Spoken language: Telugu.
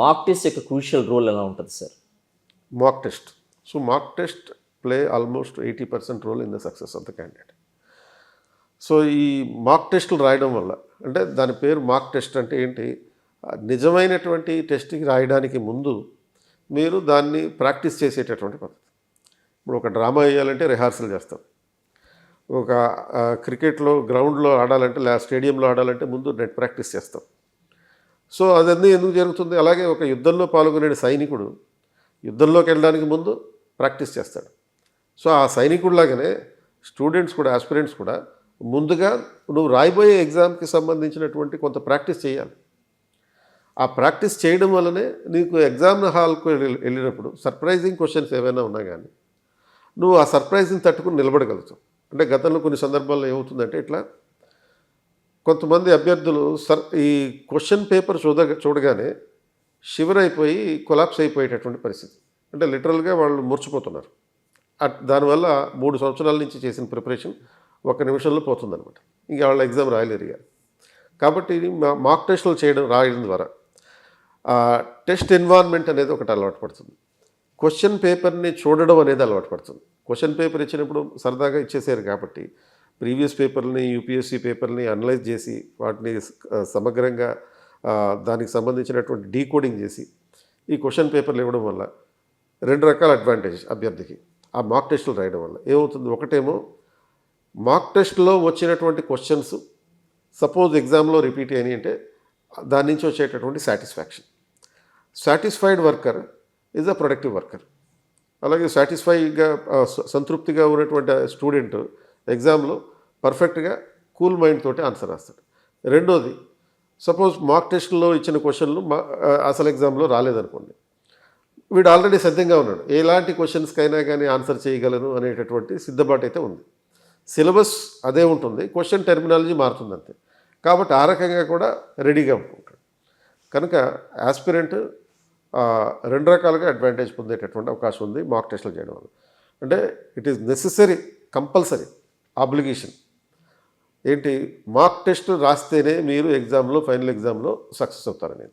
మాక్ టెస్ట్ యొక్క క్రూషియల్ రోల్ ఎలా ఉంటుంది sir mock test so mock test play almost eighty percent role in the success of the candidate so ఈ మాక్ టెస్టులు రాయడం వల్ల అంటే దాని పేరు మాక్ టెస్ట్ అంటే ఏంటి? నిజమైనటువంటి టెస్ట్కి రాయడానికి ముందు మీరు దాన్ని ప్రాక్టీస్ చేసేటటువంటి పద్ధతి. ఇప్పుడు ఒక డ్రామా వేయాలంటే రిహార్సల్ చేస్తాం. ఒక క్రికెట్లో గ్రౌండ్లో ఆడాలంటే లేదా స్టేడియంలో ఆడాలంటే ముందు నెట్ ప్రాక్టీస్ చేస్తాం. సో అదన్నీ ఎందుకు జరుగుతుంది? అలాగే ఒక యుద్ధంలో పాల్గొనే సైనికుడు యుద్ధంలోకి వెళ్ళడానికి ముందు ప్రాక్టీస్ చేస్తాడు. సో ఆ సైనికుడిలాగానే స్టూడెంట్స్ కూడా ఆస్పిరెంట్స్ కూడా ముందుగా నువ్వు రాయబోయే ఎగ్జామ్కి సంబంధించినటువంటి కొంత ప్రాక్టీస్ చేయాలి. ఆ ప్రాక్టీస్ చేయడం వల్లనే నీకు ఎగ్జామ్ హాల్కు వెళ్ళినప్పుడు సర్ప్రైజింగ్ క్వశ్చన్స్ ఏవైనా ఉన్నా కానీ నువ్వు ఆ సర్ప్రైజింగ్ తట్టుకుని నిలబడగలుగుతావు. అంటే గతంలో కొన్ని సందర్భాల్లో ఏమవుతుందంటే ఇట్లా కొంతమంది అభ్యర్థులు సర్ ఈ క్వశ్చన్ పేపర్ చూడ చూడగానే షివర్ అయిపోయి కొలాప్స్ అయిపోయేటటువంటి పరిస్థితి. అంటే లిటరల్గా వాళ్ళు మూర్చిపోతున్నారు అట్ దానివల్ల మూడు సంవత్సరాల నుంచి చేసిన ప్రిపరేషన్ ఒక నిమిషంలో పోతుందనమాట ఇంకా వాళ్ళ ఎగ్జామ్ రాయలేరు కాబట్టి ఇది మాక్ టెస్టులు చేయడం రాయడం ద్వారా టెస్ట్ ఎన్వైర్న్మెంట్ అనేది ఒకటి అలవాటు పడుతుంది. క్వశ్చన్ పేపర్ని చూడడం అనేది అలవాటు పడుతుంది. క్వశ్చన్ పేపర్ ఇచ్చినప్పుడు సరదాగా ఇచ్చేసారు కాబట్టి ప్రీవియస్ పేపర్లని యూపీఎస్సీ పేపర్ని అనలైజ్ చేసి వాటిని సమగ్రంగా దానికి సంబంధించినటువంటి డీకోడింగ్ చేసి ఈ క్వశ్చన్ పేపర్లు ఇవ్వడం వల్ల రెండు రకాల అడ్వాంటేజ్ అభ్యర్థికి. ఆ మాక్ టెస్టులు రాయడం వల్ల. ఏమవుతుంది? ఒకటేమో మాక్ టెస్ట్లో వచ్చినటువంటి క్వశ్చన్స్ సపోజ్ ఎగ్జామ్లో రిపీట్ అయినాయి అంటే దాని నుంచి వచ్చేటటువంటి satisfaction. Satisfied worker is a productive worker. అలాగే సాటిస్ఫైగా స- సంతృప్తిగా ఉన్నటువంటి స్టూడెంట్ ఎగ్జామ్లో పర్ఫెక్ట్గా కూల్ మైండ్ తోటి ఆన్సర్ రాస్తాడు. రెండోది సపోజ్ మాక్ టెస్ట్లో ఇచ్చిన క్వశ్చన్లు మా అసలు ఎగ్జామ్లో రాలేదనుకోండి. వీడు ఆల్రెడీ సిద్ధంగా ఉన్నాడు. ఎలాంటి క్వశ్చన్స్కైనా కానీ ఆన్సర్ చేయగలను అనేటటువంటి సిద్ధపాటు అయితే ఉంది. సిలబస్ అదే ఉంటుంది. క్వశ్చన్ టెర్మినాలజీ మారుతుంది అంతే కాబట్టి ఆ రకంగా కూడా రెడీగా ఉంటాడు కనుక యాస్పిరెంట్ రెండు రకాలుగా అడ్వాంటేజ్ పొందేటటువంటి అవకాశం ఉంది మాక్ టెస్ట్లు చేయడం వల్ల. అంటే it is necessary compulsory obligation ఏంటి? మాక్ టెస్ట్ రాస్తేనే మీరు ఎగ్జామ్లో ఫైనల్ ఎగ్జామ్లో సక్సెస్ అవుతారనేది.